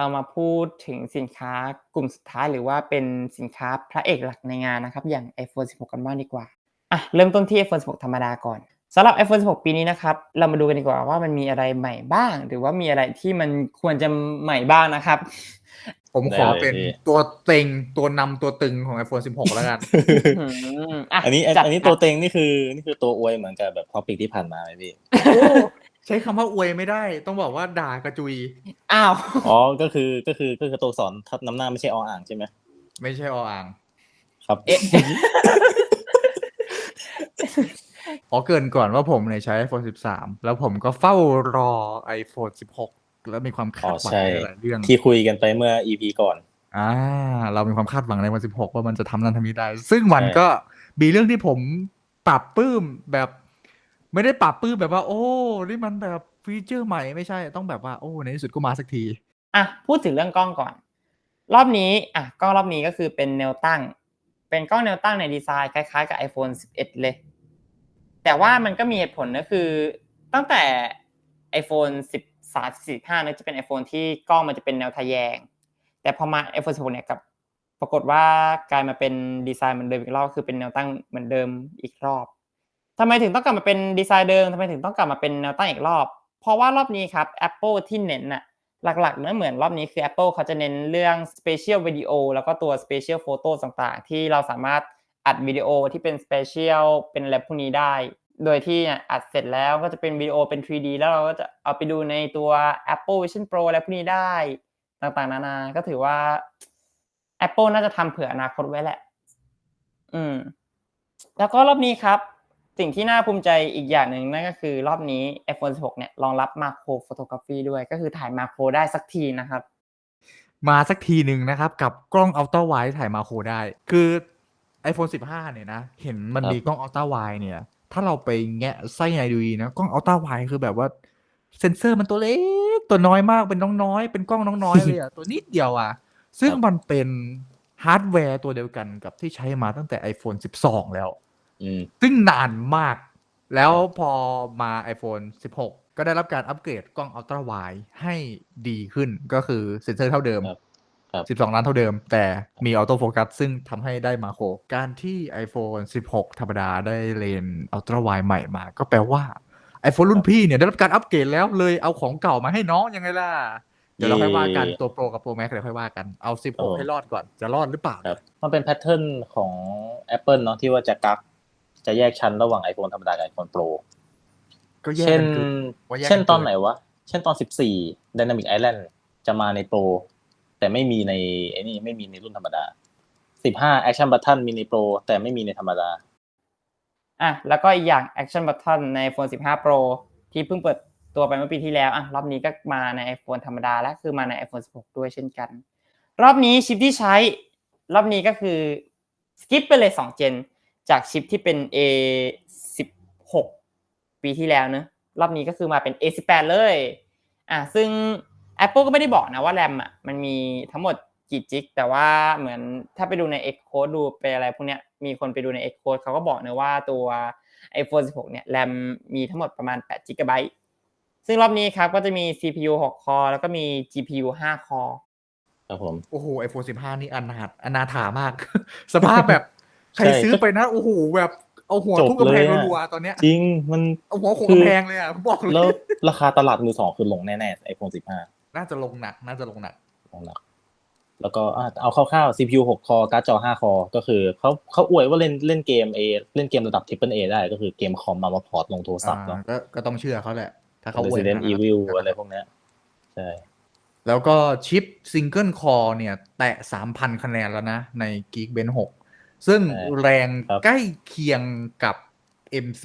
เรามาพูดถึงสินค้ากลุ่มสุดท้ายหรือว่าเป็นสินค้าพระเอกหลักในงานนะครับ อย่าง iPhone 16 กันบ้างดีกว่าอะเริ่มต้นที่ iPhone 16 ธรรมดาก่อนสำหรับ iPhone 16 ปีนี้นะครับ เรามาดูกันดีกว่าว่ามันมีอะไรใหม่บ้าง หรือว่ามีอะไรที่มันควรจะใหม่บ้างนะครับ ผมขอเป็นตัวเต็งตัวนำตัวตึงของ iPhone 16 แล้วกันอืมอะอันนี้จัดอันนี้ตัวเต็งนี่คือนี่คือตัวอวยเหมือนกับแบบท็อปิกที่ผ่านมาไหมพี่ใช้คำว่าอวยไม่ได้ ต้องบอกว่าด่ากระจุย อ้าว อ๋อ ก็คือก็คือก็คือตัวสอนทับน้ำหน้าไม่ใช่ออ่างใช่ไหมไม่ใช่ออ่าง ครับ เอ๊ะ ขอเกรินก่อนว่าผมเนี่ยใช้ iPhone 13 แล้วผมก็เฝ้ารอ iPhone 16 แล้วมีความอ๋คาอดหวังใช่ ในหลายเรื่องที่คุยกันไปเมื่อ EP ก่อน อ่าเรามีความคาดหวังในวัน 16 ว่ามันจะทำนั้นทำนี้ได้ ซึ่งมันใช่ก็มีเรื่องที่ผมปรับปลื้มแบบ ไม่ได้ปรับปื้มแบบว่า โอ้นี่มันแบบฟีเจอร์ใหม่ไม่ใช่ต้องแบบว่าโอ้ในที่สุดก็มาสักที อะ พูดถึงเรื่องกล้องก่อน รอบนี้อะกล้องรอบนี้ก็คือเป็นแนวตั้ง เป็นกล้องแนวตั้งในดีไซน์คล้ายๆกับ iPhone 11 เลย แต่ว่ามันก็มีเหตุผลก็คือ ตั้งแต่ iPhone 13 15เนี่ยจะเป็น iPhone ที่กล้องมันจะเป็นแนวทะแยง แต่พอมา iPhone 16 เนี่ยกับปรากฏว่ากลายมาเป็นดีไซน์เหมือนเดิมอีกรอบคือเป็นแนวตั้งเหมือนเดิมอีกรอบ ทำไมถึงต้องกลับมาเป็นดีไซน์เดิมทำไมถึงต้องกลับมาเป็นแนวตั้งอีกรอบ เพราะว่ารอบนี้ครับ Apple ที่เน้นน่ะหลักๆเนื้อเหมือนรอบนี้คือ Apple เขาจะเน้นเรื่อง Spatial Video แล้วก็ตัว Spatial Photo ต่างๆ ที่เราสามารถอัดวิดีโอที่เป็น Spatial เป็นอะไรพวกนี้ได้ โดยที่เนี่ยอัดเสร็จแล้วก็จะเป็นวิดีโอเป็น 3D แล้วเราก็จะเอาไปดูในตัว Apple Vision Pro อะไรพวกนี้ได้ต่างๆ นานาก็ถือว่า Apple น่าจะทำเผื่ออนาคตไว้แหละ อืม แล้วก็รอบนี้ครับ สิ่งที่น่าภูมิใจอีกอย่างหนึ่งนั่นก็คือรอบนี้ iPhone 16 เนี่ยรองรับมาโครโฟโตกราฟีด้วย ก็คือถ่ายมาโครได้สักทีนะครับ มาสักทีหนึ่งนะครับ กับกล้องอัลตร้าไวด์ถ่ายมาโครได้ คือ iPhone 15 เนี่ยนะ เห็นมันครับมีกล้องอัลตร้าไวด์เนี่ย ถ้าเราไปแงะไส้ในดูดีนะ กล้องอัลตร้าไวด์คือแบบว่า เซนเซอร์มันตัวเล็ก ตัวน้อยมากเป็นน้องน้อย เป็นกล้องน้องน้อยเลยอะตัวนิดเดียวอะซึ่งมันเป็นฮาร์ดแวร์ตัวเดียวกันกับที่ใช้มาตั้งแต่ iPhone 12 แล้วอืม ซึ่งนานมาก แล้วพอมา iPhone 16 ก็ได้รับการอัปเกรดกล้องอัลตร้าไวด์ให้ดีขึ้นก็คือเซนเซอร์เท่าเดิมครับครับ12 ล้านเท่าเดิม แต่มีออโต้โฟกัสซึ่งทำให้ได้มาโครการที่ iPhone 16 ธรรมดาได้เลนอัลตร้าไวด์ใหม่มา ก็แปลว่า iPhone รุ่นพี่เนี่ยได้รับการอัปเกรดแล้วเลยเอาของเก่ามาให้น้องยังไงล่ะเดี๋ยวเราค่อยว่ากันตัวโปรกับโปรแม็กเดี๋ยวค่อยว่ากันเอา 16 ให้รอดก่อนจะรอดหรือเปล่าครับมันเป็นแพทเทิร์นของ Apple เนาะที่ว่าจะกัก จะแยกชั้นระหว่าง iPhone ธรรมดากับ iPhone Pro ก็แยกเช่นกันคือว่าแยกกันเช่นตอนเกินไหนวะ เช่นตอน 14 Dynamic Island จะมาในโปรแต่ไม่มีในไอ้นี่ไม่มีในรุ่นธรรมดา 15 Action Button มีในโปรแต่ไม่มีในธรรมดาอะแล้วก็อีกอย่าง Action Button ใน iPhone 15 Pro ที่เพิ่งเปิดตัวไปเมื่อปีที่แล้วอะรอบนี้ก็มาใน iPhone ธรรมดาและคือมาใน iPhone 16 ด้วยเช่นกัน รอบนี้ชิปที่ใช้ รอบนี้ก็คือสกิปไปเลย2เจน จากชิปที่เป็น A 16 ปีที่แล้วเนอะรอบนี้ก็คือมาเป็น A 18 เลย อะซึ่ง Apple ก็ไม่ได้บอกนะว่าแรมอะมันมีทั้งหมดกี่จิก แต่ว่าเหมือนถ้าไปดูใน Xcode ดูไปอะไรพวกเนี้ยมีคนไปดูใน Xcode เขาก็บอกนะว่าตัว iPhone 16 เนี่ยแรมมีทั้งหมดประมาณ8 g b ซึ่งรอบนี้ครับก็จะมี CPU 6 คอแล้วก็มี GPU 5 คอครับผม โอ้โห iPhone 15 นี่อนาถอนาถามาก สภาพแบบ ใครใช่ซื้อไปนะโอ้โหแบบเอาหัวจบทุบกำแพงเลยอะรัวๆตอนเนี้ยจริงมันเอาหัวโขกคือกำแพงเลยอะผมบอกเลแล้วยราคาตลาดมือสองคือลงแน่ๆ iPhone 15น่าจะลงหนัก น่าจะลงหนักลงหนัก แล้วก็อะเอาคร่าวๆ CPU 6 คอ การ์ดจอ 5 คอ ก็คือเขาเขาอวยว่าเล่นเล่นเกม A เล่นเกมระดับ Triple A ได้ก็คือเกมคอมมามาพอร์ตลงโทรศัพท์เนาะอ่าก็ก็ต้องเชื่อเขาแหละ ถ้าเขาอวย Resident ขนาดนั้น Evil อะไรพวกเนี้ยใช่แล้วก็ชิปซิงเกิลคอร์เนี่ย แตะ 3,000 คะแนนแล้วนะ ใน Geekbench 6 ซึ่งใช่แรงครับใกล้เคียงกับ M4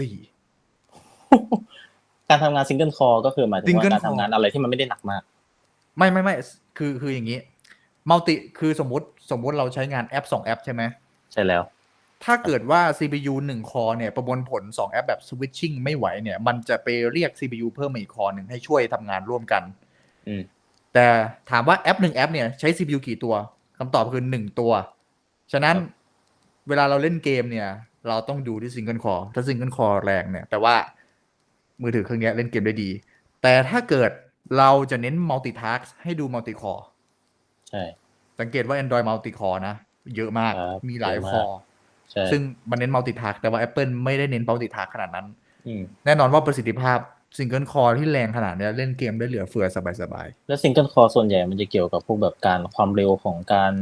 การทำงานซิงเกิลคอก็คือหมายถึงว่า Single การทำงาน core อะไรที่มันไม่ได้หนักมาก ไม่ไม่ไม่คือคืออย่างนี้มัลติคือสมมติสมมติเราใช้งานแอป2แอปใช่ไหมใช่แล้ว ถ้าเกิดว่า CPU 1คอเนี่ย ประมวลผล2แอปแบบ switching ไม่ไหวเนี่ย มันจะไปเรียก CPU เพิ่มมาอีกคอหนึ่งให้ช่วยทำงานร่วมกันอืมแต่ถามว่าแอปหนึ่งแอปเนี่ยใช้ CPU กี่ตัวคำตอบคือ1ตัว ฉะนั้นครับ เวลาเราเล่นเกมเนี่ย เราต้องดูที่ single core ถ้า single core แรงเนี่ยแต่ว่ามือถือเครื่องเนี้ยเล่นเกมได้ดี แต่ถ้าเกิดเราจะเน้น multitask ให้ดู multi core ช่ สังเกตว่า Android Multi Core นะ เยอะมากครับมีหลายเยอะคมาอกใช่ซึ่งมันเน้น Multi Task แต่ว่า Apple ไม่ได้เน้น Multi Task ขนาดนั้นอืมแน่นอนว่าประสิทธิภาพ Single Core ที่แรงขนาดเนี้ยเล่นเกมได้เหลือเฟือสบายแล้วซิงเกิลคอร์ส่วนใหญ่มันจะเกี่ยวกับพวกแบบการความเร็วของการ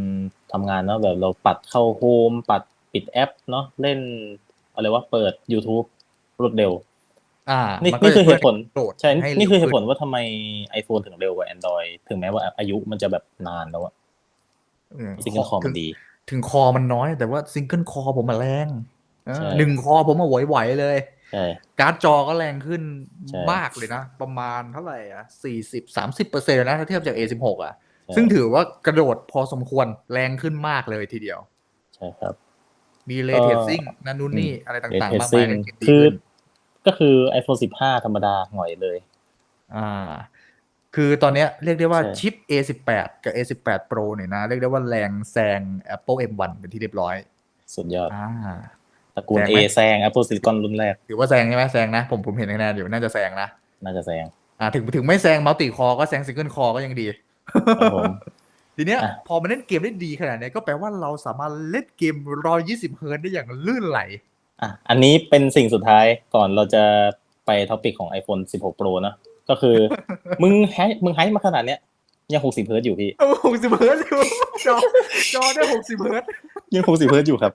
ทำงานเนาะแบบเราปัดเข้าโฮมปัด ปิดแอปเนาะเล่นอะไรว่าเปิด YouTube รวดเร็วๆอ่านี่มัก็นี่คือเหตุผลโดดใช่ให้นี่คือเหร็วตุผลขึ้ว่าทำไม iPhone ถึงเร็วกว่า Android ถึงแม้ว่าอายุมันจะแบบนานแล้วอะอืมซิงเกิลคอร์ถึมังนดี ถึงคอมันน้อย แต่ว่า Single Core ผมมาแรงเออใช่หนึ่งคอผมมาไหวๆเลยใช่การ์ดจอก็แรงขึ้นใช่มากเลยนะ ประมาณเท่าไหร่อะสี่สิบสามสิบเปอร์เซ็นต์นะถ้าเทียบจาก A16 อะใช่ซึ่งถือว่ากระโดดพอสมควรแรงขึ้นมากเลยทีเดียว ใช่ครับ มีเลก็เทซิ่งนั่นนู่นนี่อะไร Ray ต่างๆมากมาย Tracing ในเกมดีคือขึ้นก็คือ iPhone 15 ธรรมดาหน่อยเลย อ่า คือตอนเนี้ยเรียกได้ว่าใช่ชิป A18 กับ A18 Pro เนี่ยนะ เรียกได้ว่าแรงแซง Apple M1 เป็นที่เรียบร้อย สุดยอดอ่าตระกูลแซง A ไหมแซง Apple Silicon รุ่นแรกถือว่าแซงใช่ไหมแซงนะ ผมผมเห็นคะแนนอยู่น่าจะแซงนะ น่าจะแซง อ่า ถึงถึงไม่แซงมัลติคอก็แซงซิงเกิลคอก็ยังดีครับผม ทีเนี้ยอะพอมันเล่นเกมได้ดีขนาดเนี้ยก็แปลว่าเราสามารถเล่นเกม120เฮิร์ตซ์ได้อย่างลื่นไหลอะอันนี้เป็นสิ่งสุดท้ายก่อนเราจะไปท็อปิกของ iPhone 16 Pro นะก็คือ มึงไฮมึงไฮมาขนาดเนี้ยยัง60เฮิร์ตอยู่พี่โอ้60เฮิร์ตซ์อยู่จอจอได้60เฮิร์ตซ์ยัง60เฮิร์ตอยู่ครับ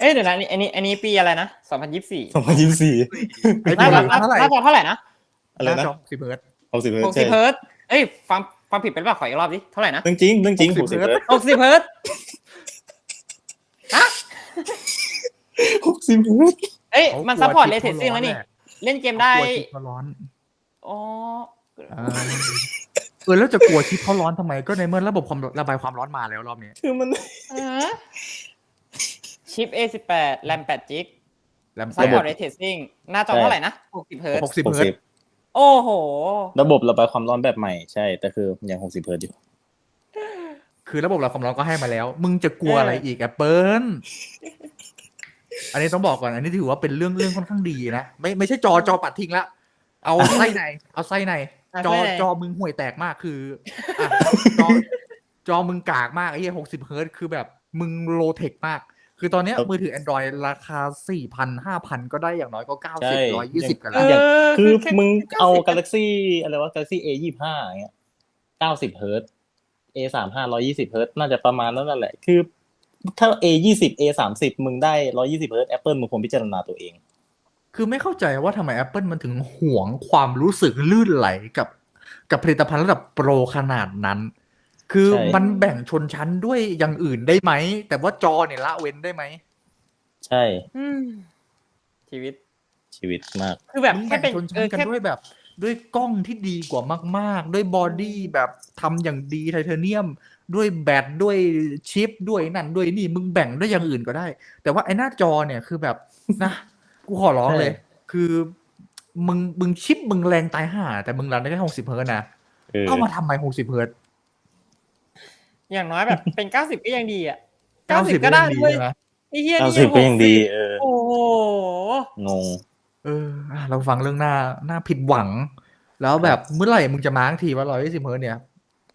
เอ้ยเดี๋ยวนะอันนี้อันนี้อันนี้ปีอะไรนะสองพันยี่สิบสี่2024ไอ้น่าตัวจะหน้าเท่าไหร่น่าจะเท่าไหร่นะอะไรหน้านะจอ60เฮิร์ตซ์60เฮิร์หตกสิบใช่เฮิร์ตซ์เอ้ยฟัง ฟังผิดเป็นเปล่าขออีกรอบดิเท่าไหร่นะเรื่องจริงเรื่องจริง60 60เฮิร์ตหกสิบเฮิร์ตซ์60เฮิร์ตเอ้ยขามันกซัพพอร์ตชิเลปเทซิ่งขาแล้วนี่ร้อนเล่นเกมแหละได้กลัวชิปเขาร้อนอ๋ออ่าเออแล้วจะกลัวชิปเขาร้อนทำไมก็ในเมื่อระบบความระบายความร้อนมาแล้วรอบนี้คือมันเออชิป A18 แรม8จิกแรมซัพพอร์ตเลเทซิ่งหน้าจอเท่าไหร่นะ60เฮิร์ตซ์60เฮิร์ตซ์60 โอ้โห ระบบระบายความร้อนแบบใหม่ใช่ แต่คือยัง60เฮิร์ตอยู่ คือระบบระบายความร้อนก็ให้มาแล้ว มึงจะกลัวเออออะไรอีกแอปเปิลอันนี้ต้องบอกก่อน อันนี้ถือว่าเป็นเรื่องเรื่องค่อนข้างดีนะ ไม่ไม่ใช่จอจอปัดทิ้งละ เอาไส้ใน เอาไส้ในอะจอไส้ในจอมึงห่วยแตกมากคืออะจอจอมึงกากมากไอ้เหี้ยหกสิบเฮิร์ตซ์คือแบบมึงโลเทคมาก คือตอนเนี้ยครับมือถือ Android ราคาสี่พันห้าพันก็ได้อย่างน้อยก็เก้าใช่สิบร้อยยี่สิบกันเอแล้วอคือแค่มึงเอา90 Galaxy อะไรวะ Galaxy A ยี่ห้าอย่างเงี้ย90เฮิร์ต A สามห้าร้อยี่สิบเฮิร์ตน่าจะประมาณนั้นนั่นแหละ คือ ถ้า A ยี่สิบ A สามสิบมึงได้ร้อยี่สิบเฮิร์ต Apple มึงควรพิจารณาตัวเอง คือไม่เข้าใจว่าทำไม Apple มันถึงหวงความรู้สึกลื่นไหลกับกับผลิตภัณฑ์ระดับโปรขนาดนั้น คือใช่มันแบ่งชนชั้นด้วยอย่างอื่นได้ไหม แต่ว่าจอเนี่ยละเว้นได้ไหม ใช่อืมชีวิตชีวิตมาก คือแบบมึงแค่แบ่งเป็นชนเอชั้นอกันแค่ด้วยแบบ ด้วยกล้องที่ดีกว่ามาก ๆ ด้วยบอดี้แบบทำอย่างดีไทเทเนียม ด้วยแบตด้วยชิปด้วยนั่นด้วยนี่มึงแบ่งด้วยอย่างอื่นก็ได้ แต่ว่าไอ้หน้าจอเนี่ยคือแบบนะกูขอร้องเลยใช่คือมึงมึงชิปมึงแรงตายห่าแต่มึงรันได้แค่หกสิบเฮิร์ตซ์นะเออเอามาทำไมหกสิบเฮิร์ตซ์ อย่างน้อยแบบเป็นเก้าสิบก็ยังดีอะเก้าเก้าสิสิบบก็ได้ดีด้วยใช่ไหมไอ้เฮียเก้านี่สิบก็ยังดี60เออโอ้โหงงเอออะเราฟังเรื่องหน้าหน้าผิดหวัง แล้วแบบเมื่อไหร่มึงจะมาร์กทีว่าร้อยยี่สิบเฮิร์ตซ์เนี่ย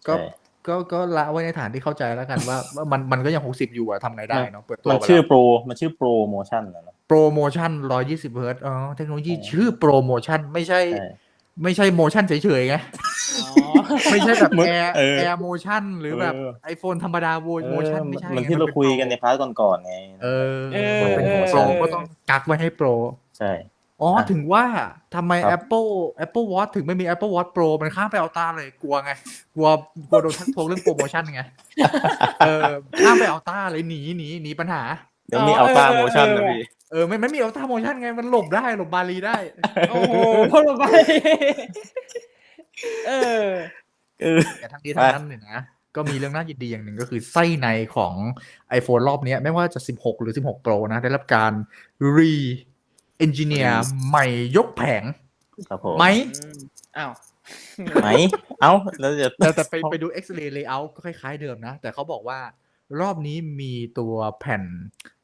ก็ใช่ก็ก็ละไว้ในฐานที่เข้าใจแล้วกันว่าว่ามันมันก็ยังหกสิบอยู่อะทำไงได้เนาะเปิดตัวมันไปชื่อแล้วโปรมันชื่อโปรโมชั่นนะเนอะโปรโมชั่นร้อยยี่สิบเฮิร์ตซ์อ๋อเทคโนโลยีใช่ชื่อโปรโมชั่นไม่ใช่ใช่ ไม่ใช่โมชั่นเฉยๆไงอ๋อ ไม่ใช่แบบเหมือนแอร์เออ แอร์โมชั่นหรือแบบเออไอโฟนธรรมดาโวโมชั่นไม่ใช่เหมันไงที่เราป็คุยกันโปในพาร์ทก่อนๆไง เออเออ มันเป็นเออโปรก็ต้องกักไว้ให้โปร ใช่ อ๋อ อะถึงว่าทำไม ครับ Apple Apple Watch ถึงไม่มี Apple Watch Pro มันข้ามไปเอาตาเลยกลัวไง กลัวกลัวโดนทักทวงเรื่องโปรโมชั่นไง เออข้ามไปเอาตาเลยหนีหนีหนีปัญหา เดี๋ยวมีอ๋ออัลต้าเออโมชั่นเออนะพี่ เออไม่ไม่มีเอาตาโมชั่นไง มันหลบได้หลบบาลีได้ โอ้โหพูดลงไป เออเออ แต่ทั้งนี้ทั้งนั้นเนี่ยนะก็มีเรื่องน่ายินดีอย่างหนึ่งก็คือไส้ในของ iPhone รอบเนี้ยไม่ว่าจะ 16 หรือ 16 Pro นะ ได้รับการ re engineer ใหม่ยกแผงครับผมไหมอ้าวไหมเอ้าแล้วจะแต่แต่ไปไปดู X-ray layout ก็คล้ายๆเดิมนะ แต่เขาบอกว่ารอบนี้มีตัวแผ่น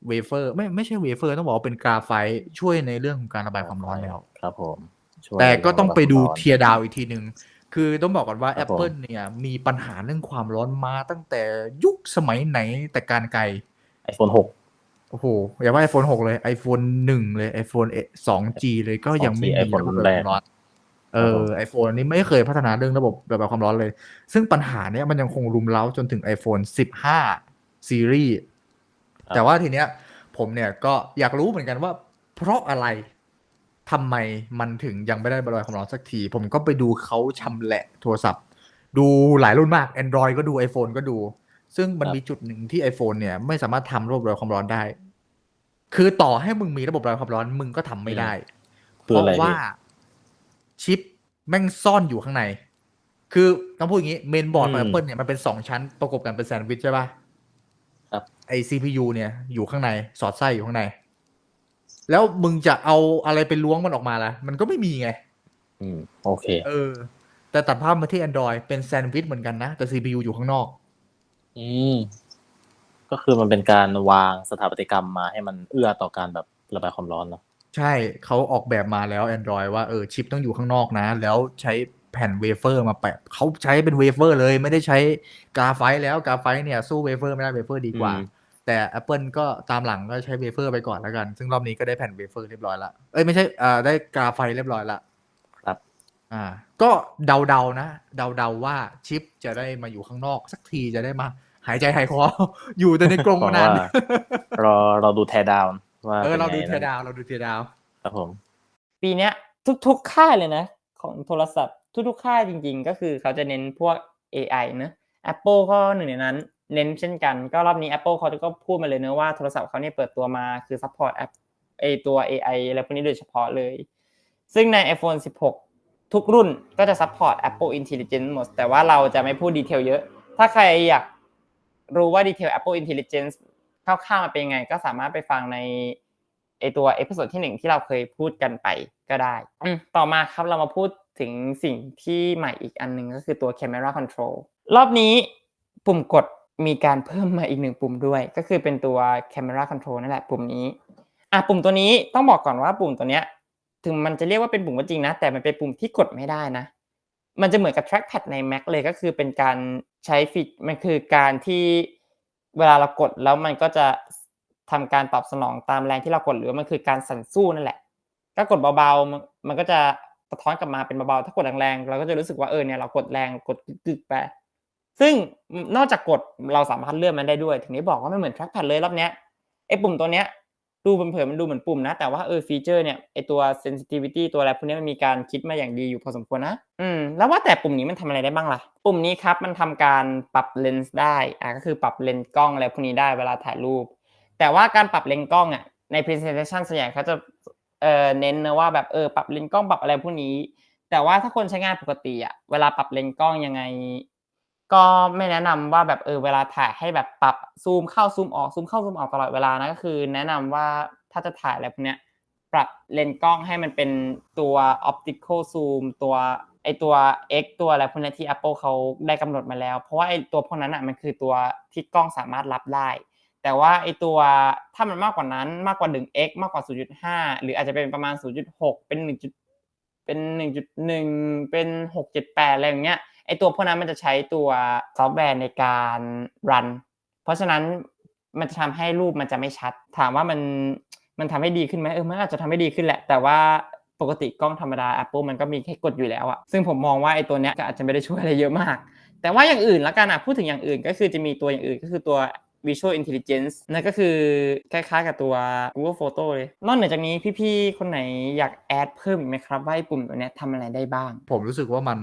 เวเฟอร์ ไม่ไม่ใช่เวเฟอร์ ต้องบอกว่าเป็นกราไฟต์ช่วยในเรื่องของการระบายความร้อนแล้ว ครับผมช่วยแต่ก็ต้องไปดูระบายความร้อนเทียร์ดาวอีกทีหนึ่ง คือต้องบอกก่อนว่าครับผม Apple เนี่ยมีปัญหาเรื่องความร้อนมาตั้งแต่ยุคสมัยไหนแต่การไกล iPhone 6 โอ้โห อย่าว่า iPhone 6 เลย iPhone 1 เลย iPhone 2G เลยก็ยังไม่มี iPhone ระบบแรระกบายความร้อนเออ iPhone นี้ไม่เคยพัฒนาเรื่องระบบระบายความร้อนเลย ซึ่งปัญหาเนี้ยมันยังคงรุมเร้าจนถึง iPhone 15 ซีรีส์ครับแต่ว่าทีเนี้ยผมเนี่ยก็อยากรู้เหมือนกันว่า เพราะอะไร ทำไมมันถึงยังไม่ได้ระบายความร้อนสักที ผมก็ไปดูเขาชำแหละโทรศัพท์ ดูหลายรุ่นมาก Android ก็ดู iPhone ก็ดู ซึ่งมันมีจุดหนึ่งที่ iPhone เนี่ยไม่สามารถทำระบบระบายความร้อนได้ คือต่อให้มึงมีระบบระบายความร้อนมึงก็ทำไม่ได้เพคือราะอะไรว่าพี่ชิปแม่งซ่อนอยู่ข้างใน คือต้องพูดอย่างนี้เมนบอร์ดของอืม Apple เนี่ยมันเป็นสองชั้นประกบกันเป็นแซนด์วิชใช่ปะครับไอ CPU เนี่ยอยู่ข้างในสอดไส้อยู่ข้างใน แล้วมึงจะเอาอะไรไปล้วงมันออกมาล่ะ มันก็ไม่มีไง อืม โอเค เออ แต่ตัดภาพมาที่ Android เป็นแซนด์วิชเหมือนกันนะ แต่ CPU อยู่ข้างนอก อืม ก็คือมันเป็นการวางสถาปัตยกรรมมาให้มันเอื้อต่อการแบบระบายความร้อนเนาะใช่เขาออกแบบมาแล้ว Android ว่าเออชิปต้องอยู่ข้างนอกนะ แล้วใช้แผ่นเวเฟอร์มาแปะเขาใช้เป็นเวเฟอร์เลย ไม่ได้ใช้กาไฟต์แล้วกาไฟต์เนี่ยสู้เวเฟอร์ไม่ได้เวเฟอร์ดีกว่าอืม แต่ Apple ก็ตามหลังก็ใช้เวเฟอร์ไปก่อนแล้วกัน ซึ่งรอบนี้ก็ได้แผ่นเวเฟอร์เรียบร้อยละเอ้ยไม่ใช่อ่าได้กาไฟต์เรียบร้อยละครับ อ่า ก็เดาๆนะ เดาๆว่าชิปจะได้มาอยู่ข้างนอก สักทีจะได้มา หายใจหายคอ อยู่แต่ในกรงหวัมางนานว่าเราเราดูแทดาวว่าเออป็นเราดูไงเทียนะดาวเราดูเทียดาวครับผม ปีเนี้ย ทุกๆค่ายเลยนะ ของโทรศัพท์ ทุกๆค่ายจริง ๆ ก็คือเขาจะเน้นพวก AI เนอะ Apple ก็หนึ่งในนั้น เน้นเช่นกันก็รอบนี้ Apple เขาก็พูดมาเลยเนอะว่าโทรศัพท์เขาเนี่ยเปิดตัวมาคือ support แอปไอตัว AI อะไรพวกนี้โดยเฉพาะเลย ซึ่งใน iPhone 16 ทุกรุ่นก็จะ support Apple Intelligence หมด แต่ว่าเราจะไม่พูดดีเทลเยอะ ถ้าใครอยากรู้ว่าดีเทล Apple Intelligence คร่าวๆมันเป็นยังไง ก็สามารถไปฟังในไอตัวเอพิโซดที่หนึ่งที่เราเคยพูดกันไปก็ได้ ต่อมาครับเรามาพูดถึงสิ่งที่ใหม่อีกอันหนึ่งก็คือตัว Camera Control รอบนี้ปุ่มกด มีการเพิ่มมาอีกหนึ่งปุ่มด้วย ก็คือเป็นตัว Camera Control นั่นแหละปุ่มนี้อะปุ่มตัวนี้ต้องบอกก่อนว่าปุ่มตัวเนี้ย ถึงมันจะเรียกว่าเป็นปุ่มก็จริงนะ แต่มันเป็นปุ่มที่กดไม่ได้นะ มันจะเหมือนกับ trackpad ใน Mac เลยก็คือเป็นการใช้ฟีมันคือการที่เวลาเรากดแล้วมันก็จะทำการตอบสนองตามแรงที่เรากดหรือมันคือการสั่นสู้นั่นแหละ ก็กดเบาๆมันมันก็จะสะท้อนกลับมาเป็นเบาๆ ถ้ากดแรงๆ เราก็จะรู้สึกว่าเออเนี่ยเรากดแรงกดกึกๆไป ซึ่งนอกจากกดเราสามารถเลื่อนมันได้ด้วย ถึงได้บอกว่าไม่เหมือน trackpad เลยรอบเนี้ยไอ้ปุ่มตัวเนี้ยดูเผินๆมันดูเหมือนปุ่มนะ แต่ว่าเออฟีเจอร์เนี่ยไอตัว sensitivity ตัวอะไรพวกนี้มันมีการคิดมาอย่างดีอยู่พอสมควรนะอืมแล้วว่าแต่ปุ่มนี้มันทำอะไรได้บ้างล่ะ ปุ่มนี้ครับมันทำการปรับเลนส์ได้อ่าก็คือปรับเลนส์กล้องอะไรพวกนี้ได้เวลาถ่ายรูป แต่ว่าการปรับเลนส์กล้องอะใน presentation ส่วนใหญ่เขาจะเอ่อเน้นนะว่าแบบเออปรับเลนส์กล้องปรับอะไรพวกนี้ แต่ว่าถ้าคนใช้งานปกติอะเวลาปรับเลนส์กล้องยังไง ก็ไม่แนะนำว่าแบบเออเวลาถ่ายให้แบบปรับซูมเข้าซูมออกซูมเข้าซูมออกตลอดเวลานะก็คือ แนะนำว่าถ้าจะถ่ายอะไรพวกเนี้ยปรับเลนส์กล้องให้มันเป็นตัว optical zoom ตัวไอตัว X ตัวอะไรพวกนี้ที่ Apple เขาได้กำหนดมาแล้ว เพราะว่าไอตัวพวกนั้นอะมันคือตัวที่กล้องสามารถรับได้ แต่ว่าไอตัวถ้ามันมากกว่านั้นมากกว่า 1x มากกว่า 0.5 หรืออาจจะเป็นประมาณ 0.6 เป็น 1. เป็น 1.1 เป็น 6.78 อะไรอย่างเงี้ย ไอตัวพวกนั้นมันจะใช้ตัวซอฟต์แวร์ในการรัน เพราะฉะนั้นมันจะทำให้รูปมันจะไม่ชัด ถามว่ามันมันทำให้ดีขึ้นไหมเออมันอาจจะทำให้ดีขึ้นแหละ แต่ว่าปกติกล้องธรรมดา Apple มันก็มีแค่กดอยู่แล้วอะซึ่งผมมองว่าไอตัวเนี้ยก็อาจจะไม่ได้ช่วยอะไรเยอะมาก แต่ว่าอย่างอื่นละกันอะพูดถึงอย่างอื่นก็คือจะมีตัวอย่างอื่นก็คือตัว Visual Intelligence นั่นก็คือคล้ายๆกับตัว Google Photo เลย นอกเหนือจากนี้พี่ๆ คนไหนอยากแอดเพิ่มอีกไหมครับ ว่าปุ่มตัวเนี้ยทำอะไรได้บ้าง ผมรู้สึกว่ามัน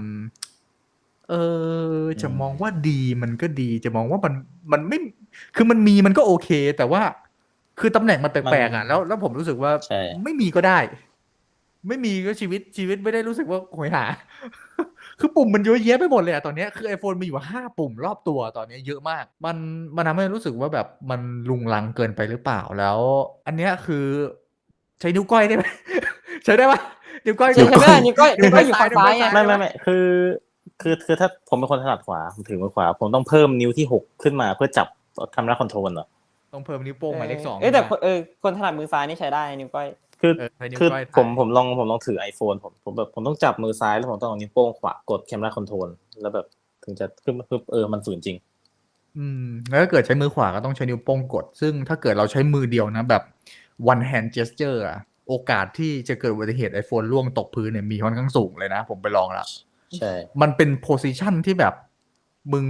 เออ จะอืมมองว่าดีมันก็ดี จะมองว่ามันมันไม่ คือมันมีมันก็โอเค แต่ว่า คือตำแหน่งมันแปลกๆอะแล้วแล้วผมรู้สึกว่าใช่ไม่มีก็ได้ ไม่มีก็ชีวิตชีวิตไม่ได้รู้สึกว่าโหยหา คือปุ่มมันเยอะแยะไปหมดเลยอะตอนเนี้ยคือ iPhone มีอยู่ห้าปุ่มรอบตัวตอนเนี้ยเยอะมาก มันมันทำให้รู้สึกว่าแบบมันลุงลังเกินไปหรือเปล่าแล้ว อันเนี้ยคือใช้นิ้วก้อยได้ไหมใช้ได้ปะนิ้วก้อยใช้ไม่ได้นิ้วก้อยนิ้วก้อยอยู่ข้างซ้ายไงไม่ไม่ไม่คือ คือคือถ้าผมเป็นคนถนัดขวาผมถือมือขวา ผมต้องเพิ่มนิ้วที่หกขึ้นมาเพื่อจับคา m ราคอนโทรลเหรอต้องเพิ่มนิ้วโป้งหมายเลขสองเอ้ยแต่ขึ้นคนเออคนถนัดมือซ้ายนี่ใช้ได้นิ้วก้อยคือเออใช้นิ้วคือก้อยถ่ายผมผมลองผมลองถือ iPhone ผมผมแบบผมต้องจับมือซ้ายแล้วผมต้องเอานิ้วโป้งขวากดแคม e r าคอนโทรลแล้วแบบถึงจะขึ้นมาปึ๊บเออมันฝืนจริง อืม แล้วถ้าเกิดใช้มือขวาก็ต้องใช้นิ้วโป้งกด ซึ่งถ้าเกิดเราใช้มือเดียวนะแบบ one hand gesture อะโอกาสที่จะเกิดอุบัติเหตุ iPhone ล่วงตกพื้นเนี่ยมีค่อนข้างสูงเลยนะ ผมไปลองแล้ว ใช่ มันเป็นโพซิชันที่แบบมึง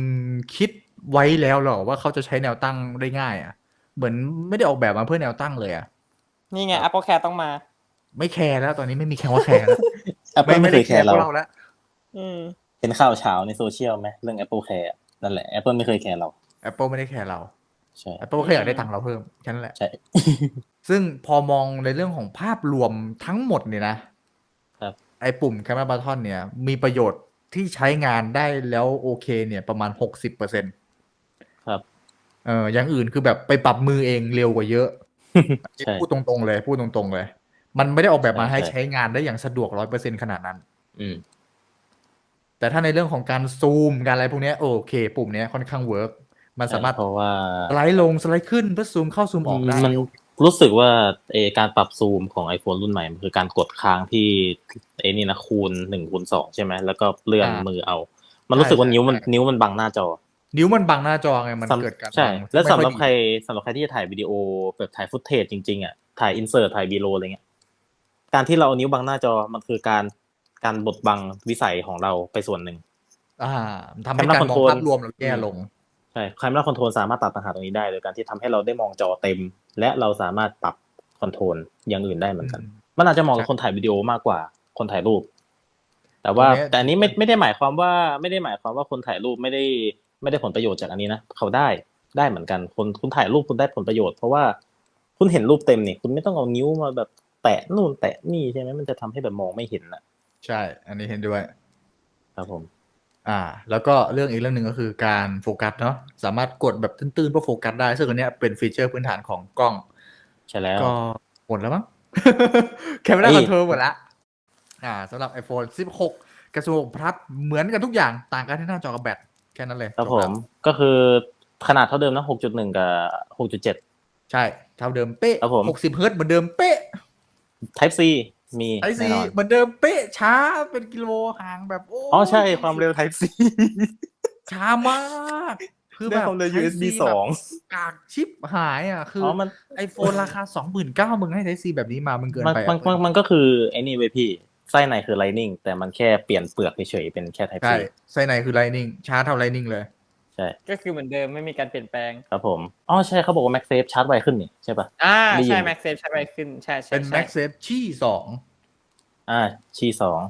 คิดไว้แล้วเหรอว่าเขาจะใช้แนวตั้งได้ง่ายอะเหมือนไม่ได้ออกแบบมาเพื่อแนวตั้งเลยอะนี่ไง Apple Care ต้องมา ไม่แคร์แล้วตอนนี้ไม่มีแคร์ว่าแคร์แล้ว Apple ไม่เคยแคร์เราพวกเราแล้วอืมเห็นข่าวเช้าในโซเชียลไหมเรื่อง Apple Care อะนั่นแหละ Apple ไม่เคยแคร์เรา Apple ไม่ได้แคร์เราใช่ Apple แค่อยากได้ตังค์เราเพิ่มแค่นั้นแหละใช่ซึ่งพอมองในเรื่องของภาพรวมทั้งหมดเนี่ยนะครับ ไอ้ปุ่ม Camera Button เนี่ย มีประโยชน์ที่ใช้งานได้แล้วโอเค เนี่ยประมาณหกสิบเปอร์เซ็นต์ครับเอออย่างอื่นคือแบบไปปรับมือเองเร็วกว่าเยอะใช่พูดตรงๆเลย พูดตรงๆเลย มันไม่ได้ออกแบบมาใช่ให้ใช่ใช้งานได้อย่างสะดวกร้อยเปอร์เซ็นขนาดนั้น อืมแต่ถ้าในเรื่องของการซูมการอะไรพวกเนี้ยโอเค ปุ่มเนี้ยค่อนข้างเวิร์กมันสามารถเพราะว่าสไลด์ลงสไลด์ขึ้นเพื่อซูมเข้าซูมออกได้มัน รู้สึกว่าเออการปรับซูมของ iPhone รุ่นใหม่มันคือการกดค้างที่เอนี่นะคูณหนึ่งคูณสองใช่ไหมแล้วก็เลื่อนอ่ามืมือเอา มันรู้สึกว่าใช่นิ้วมันใช่นิ้วมันบังหน้าจอ นิ้วมันบังหน้าจอไงมันสำเกิดการใช่บังแล้วไม่สำอยหรับดีใครสำหรับใครที่จะถ่ายวิดีโอแบบถ่ายฟุตเทจจริงๆอะถ่ายอินเสิร์ตถ่ายบีโรอะไรเงี้ยการที่เราเอานิ้วบังหน้าจอมันคือการการบดบังวิสัยของเราไปส่วนหนึ่งอ่าทำให้ Camera การมอง control ภาพรวมเราแย่ลงใช่ค a ม e r a คอนโทรลสามารถตัดปัญหาตรงนี้ได้โดยการที่ทำให้เราได้มองจอเต็ม และเราสามารถปรับคอนโทรลอย่างอื่นได้เหมือนกัน มันอาจจะเหมองกับคนถ่ายวิดีโอมากกว่าคนถ่ายรูป แต่ว่าตรงเนี้ยแต่อันนี้ไม่ไม่ได้หมายความว่าไม่ได้หมายความว่าคนถ่ายรูปไม่ได้ไม่ได้ผลประโยชน์จากอันนี้นะเขาได้ได้เหมือนกันคนคุณถ่ายรูปคุณได้ผลประโยชน์เพราะว่าคุณเห็นรูปเต็มนี่คุณไม่ต้องเอานิ้วมาแบบแตะนู่นแตะนี่ใช่ไหมมันจะทำให้แบบมองไม่เห็นนะใช่ อันนี้เห็นด้วย ครับผม อ่า แล้วก็เรื่องอีกเรื่องหนึ่งก็คือการโฟกัสเนาะสามารถกดแบบตื้นๆเพื่อโฟกัสได้ซึ่งอันเนี้ยเป็นฟีเจอร์พื้นฐานของกล้อง ใช่แล้ว ก็หมดแล้วมั้งแคม e r a เอ้ยคอนโทรลหมดละอ่าสำหรับ iPhone 16กับ16 Plus เหมือนกันทุกอย่างต่างกันที่หน้าจอกับแบตแค่นั้นเลยครับจผแล้วมก็คือขนาดเท่าเดิมนะหกจุดหนึ่งกับหกจุดเจ็ดใช่ เท่าเดิมเป๊ะครับผม60เฮิร์ตซ์เหมือนเดิมเป๊ะ Type C มีไอแน่ซีนอนเหมือนเดิมเป๊ะช้าเป็นกิโลห่างแบบโอ้อ๋อใช่ความเร็ว Type C ช้ามาก คือได้แบบ ความเร็ว Type C USB แบบสองกากชิปหายอะ คืออ๋ออมันไอโฟนราคาสองหมื่นเก้ามึงให้ไทซีแบบนี้มามึงเกินมันไปมันอะมันมันก็คือไอ้นี่เว้ยพี่ไส้ในคือ Lightning แต่มันแค่เปลี่ยนเปลือกเฉยๆเป็นแค่ Type C ใช่ไส้ในคือ Lightning ช้าเท่า Lightning เลย ใช่ ก็คือเหมือนเดิมไม่มีการเปลี่ยนแปลงครับผมอ๋อใช่เขาบอกว่า MagSafe ชาร์จไวขึ้นนี่ใช่ปะอ่าได้ยินใช่ Max Safe ใช้ไปขึ้นใช่ใช่เป็นใช่ MagSafe ชี่สองอ่าชีสอง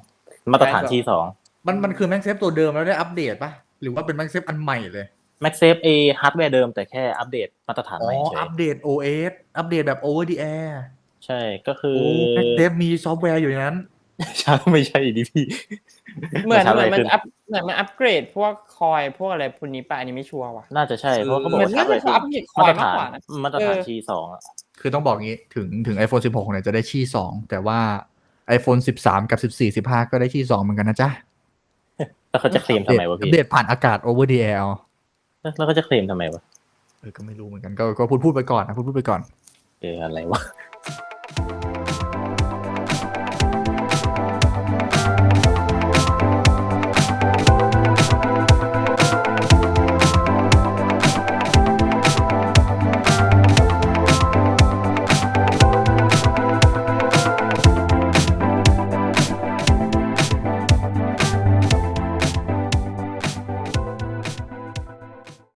มาตรฐานใช่ชีสองมันมันคือ MagSafe ตัวเดิมแล้วได้อัปเดตปะหรือว่าเป็น MagSafe อันใหม่เลย MagSafe เอฮาร์ดแวร์เดิมแต่แค่อัปเดตมาตรฐานอ๋ใหอม่เฉอัยปเดต OS อัปเดตแบบ over the air ใช่ก็คือโอ้ MagSafe มีซอฟต์แวร์อยู่ในนั้น ชาร์จไม่ใช่ดิพี่ เหมือนชาร์จเหมืไวอนมันขึ้นอัพเหมือนมันอัปเกรดพวกคอยพวกอะไรพวกนี้ป่ะอันนี้ไม่ชัวร์ว่ะน่าจะใช่เพราะเขาบอกเหมือนว่าชาน่าร์จไวจะขึ้นเขาอัปเกรดคอยมาตรมากฐานกว่านะมาตรฐานเออชีสองอะคือต้องบอกงี้ถึงถึง iPhone 16เนี่ยจะได้ชี่สองแต่ว่า iPhone 13 กับ 14 15 ก็ได้ชี่สองเหมือนกันนะจ๊ะแล้วเขาจะเคลมทำไมวะอัปพี่เดตผ่านอากาศ over the air เอาแล้วเขาจะเคลมทำไมวะเออก็ไม่รู้เหมือนกันก็ก็พูดพูดไปก่อนนะพูดพูดไปก่อนเอออะไรวะ